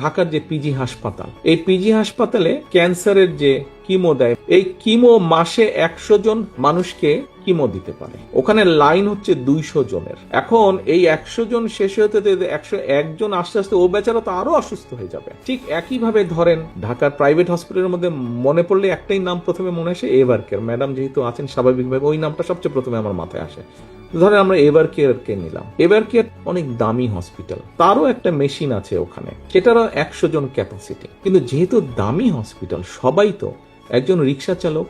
ঢাকার যে পিজি হাসপাতাল, এই পিজি হাসপাতালে ক্যান্সারের যে কিমো দেয়, এই কিমো মাসে একশো জন মানুষকে কিমো দিতে পারে। ওখানে লাইন হচ্ছে দুইশো জনের। এখন এই একশো জন শেষ হতে একশো একজন আস্তে আস্তে, ও বেচারা তো আরও অসুস্থ হয়ে যাবে। ঠিক একইভাবে ধরেন, ঢাকার প্রাইভেট হসপিটালের মধ্যে মনে পড়লে একটাই নাম প্রথমে মনে আসে এভার কেয়ার ম্যাডাম যেহেতু আছেন, স্বাভাবিকভাবে ওই নামটা সবচেয়ে প্রথমে আমার মাথায় আসে। ধরেন আমরা এভার কেয়ার কে নিলাম। এভার কেয়ার অনেক দামি হসপিটাল তারও একটা মেশিন আছে ওখানে। সেটারও একশো জন ক্যাপাসিটি কিন্তু যেহেতু দামি হসপিটাল সবাই তো একজন রিক্সা চালক,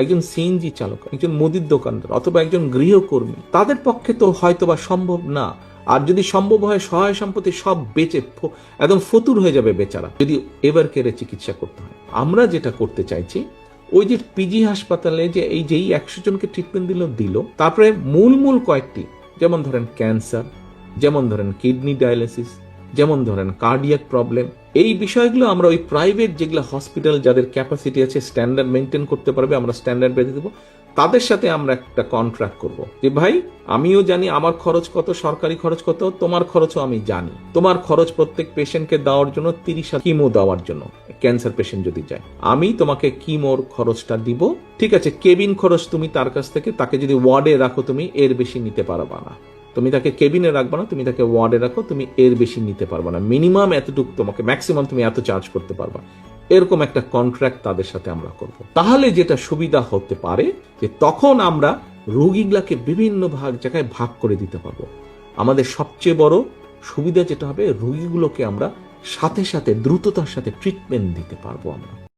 একজন সিএনজি চালক, একজন মুদির দোকানদার অথবা একজন গৃহকর্মী, তাদের পক্ষে তো হয়তোবা সম্ভব না। আর যদি সম্ভব হয়, সহায় সম্পত্তি সব বেচে একদম ফতুর হয়ে যাবে বেচারা, যদি এবার কেড়ে চিকিৎসা করতে হয়। আমরা যেটা করতে চাইছি ওই যে পিজি হাসপাতালে যে এই যেই একশো জনকে ট্রিটমেন্ট দিল দিল। তারপরে মূল মূল কয়েকটি, যেমন ধরেন ক্যান্সার যেমন ধরেন কিডনি ডায়ালিসিস যেমন ধরেন কার্ডিয়াক প্রবলেম এই বিষয়গুলো আমরা ওই প্রাইভেট যেগুলো হসপিটাল যাদের ক্যাপাসিটি আছে স্ট্যান্ডার্ড মেনটেন করতে পারবে, আমরা স্ট্যান্ডার্ড বেঁধে দেবো। তাদের সাথে আমরা একটা কন্ট্রাক্ট করব। যে ভাই, আমিও জানি আমার খরচ কত, সরকারি খরচ কত, তোমার খরচও আমি জানি। তোমার খরচ প্রত্যেক পেশেন্টকে দেওয়ার জন্য তিরিশ কিমো দেওয়ার জন্য ক্যান্সার পেশেন্ট যদি যায় আমি তোমাকে কিমোর খরচটা দিব। ঠিক আছে কেবিন খরচ তুমি তার কাছ থেকে, তাকে যদি ওয়ার্ডে রাখো তুমি, এর বেশি নিতে পারবা না। তুমি তাকে কেবিনে রাখবে না, তুমি তাকে ওয়ার্ডে রাখো, তুমি এর বেশি নিতে পারবে না। মিনিমাম এতটুকু তোমাকে ম্যাক্সিমাম তুমি এত চার্জ করতে পারবা। এরকম একটা কন্ট্রাক্ট তাদের সাথে আমরা করব। তাহলে যেটা সুবিধা হতে পারে, যে তখন আমরা রোগীগুলাকে বিভিন্ন ভাগ জায়গায় ভাগ করে দিতে পারব। আমাদের সবচেয়ে বড় সুবিধা যেটা হবে, রোগীগুলোকে আমরা সাথে সাথে, দ্রুততার সাথে ট্রিটমেন্ট দিতে পারব আমরা।